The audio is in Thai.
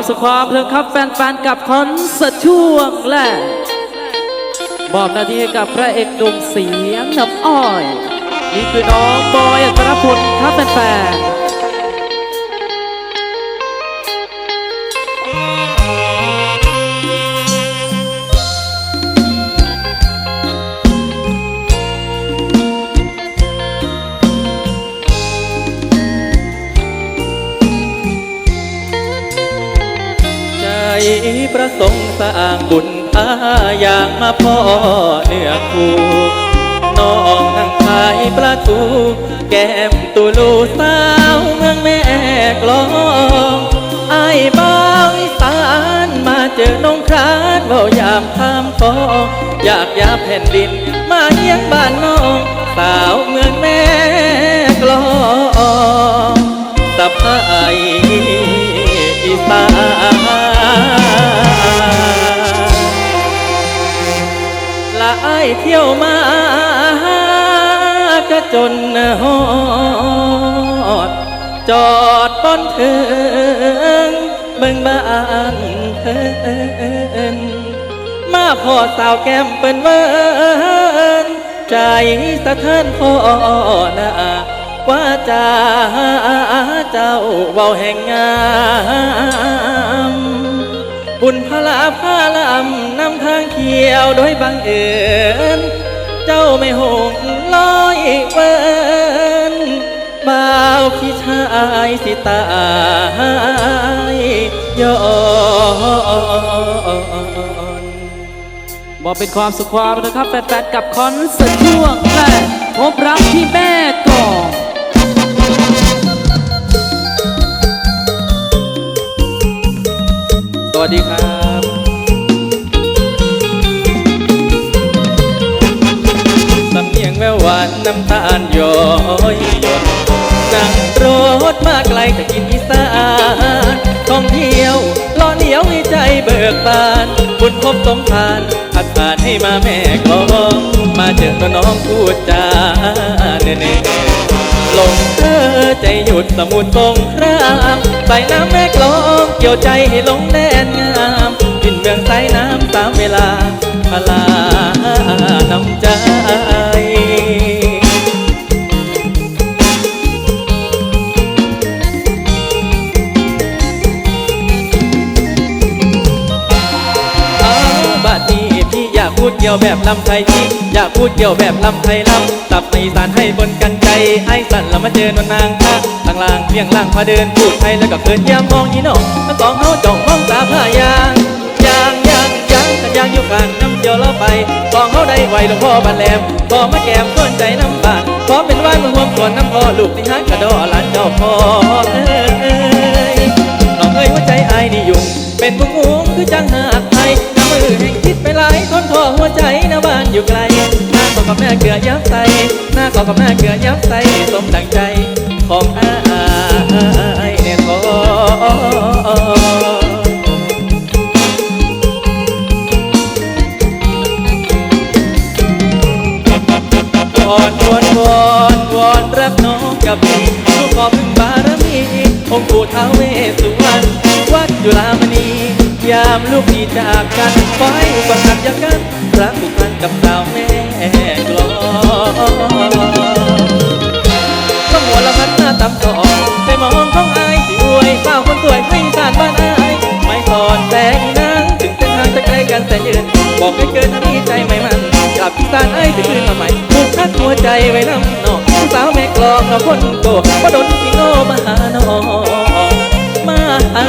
ความสุขความเพลิงครับแฟนๆกับคอนเสิร์ตช่วงแรกมอบหน้าที่ให้กับพระเอกดุมเสียงน้ำอ้อย นี่คือน้องบอยอัครพลครับแฟนๆ ประสงค์สร้างบุญพาอย่างมาพ่อเนื้อคู่น้องนั่งขายปลาทู แก้มตูลูสาวเมืองแม่กลองไอ้บ้าวอีสานมาเจอน้องครานเบายามข้ามฟองอยากยาแผ่นดินมาเยี่ยงบ้านน้ ไอเที่ยวมาก็จนหอด จอดบนถึงเบิ่งบ้านเพิ่นมาพอสาวแก้มเปิ้นเวินใจสะเทือนพ่อหน้าว่าจาเจ้าเว้าแห่งงาม บุญพลาพาลำนำทางเขียวโดยบังเอิญเจ้าไม่หงลอยเวินบ่าวพี่ชายสิตายย้อนบอกเป็นความสุขความนะครับ แฟนๆกับคอนเสิร์ตช่วง วัสดีครับสำเนียงแววหวานน้ำตาลย้อยหยดนั่งรถมาไกลจากกินอีสานท่องเที่ยวล่อเหลียวให้ใจเบิกบานบุญพบสมทานพัดผ่านให้มาแม่กลองมาเจอตัวน้องพูดจาเน่ ลงเธอใจหยุดสมุทรงครามใส่น้ำแม่กลองเกี่ยวใจให้ลงแดนงามบินเมืองสายน้ำตามเวลาพลา พูดเกี่ยวแบบลำไทยพี่อยากพูดเกี่ยวแบบลำไทยลำตับไม่สานให้บนกันใจ ไอ้สั่นแล้วมาเจอนวลนางท่าทางล่างเพียงล่างพาเดินพูดไทยแล้วก็เกินยามมองยีน้องทั้งสองเขาจ้องมองตาผ้ายางยางยางยางกันยางอยู่ข้างน้ำเดียวเราไปสองเขาได้ไหวหลวงพ่อบันแหลมพอมาแก้มส่วนใจน้ำบานขอเป็นว่านมือห่วงส่วนน้ำพ่อลูกที่ฮักกระดอหลานเจ้าพ่อเอ้ยน้องเอ้ยหัวใจไอายนี่ยุ่งเป็นผู้งงคือจังหาก หัวใจนะบ้านอยู่ไกลหน้าก็กับแม่เกลือยับใสหน้าก็กับแม่เกลือยับใสสมดังใจของอายเนี่ยทออนวอนวอนวอนรักน้องกับพี่ลูกขอพึ่งบารมี องค์ปู่ท้าวเวสสุวรรณวัดจุฬามณี ยามลูกพี่จากกันไว้บังคับยากันรักผูกพันกับสาวแม่กลองต้องหัวละพัดหน้าตำต่อไปมองท้องอายสิอวยสาวคนสวยให้สานบ้านอายไม่สอนแต่งนางถึงเส้นทางจะไกลกันแต่ยืนบอกให้เกินถ้ามีใจไม่มันกลับอีสานไอ้ายจะคืนมาใหม่ผูกพันหัวใจไว้นำนองสาวแม่กลองเอาคนโตว่าโดนสิโง่มาหาน้องมาหา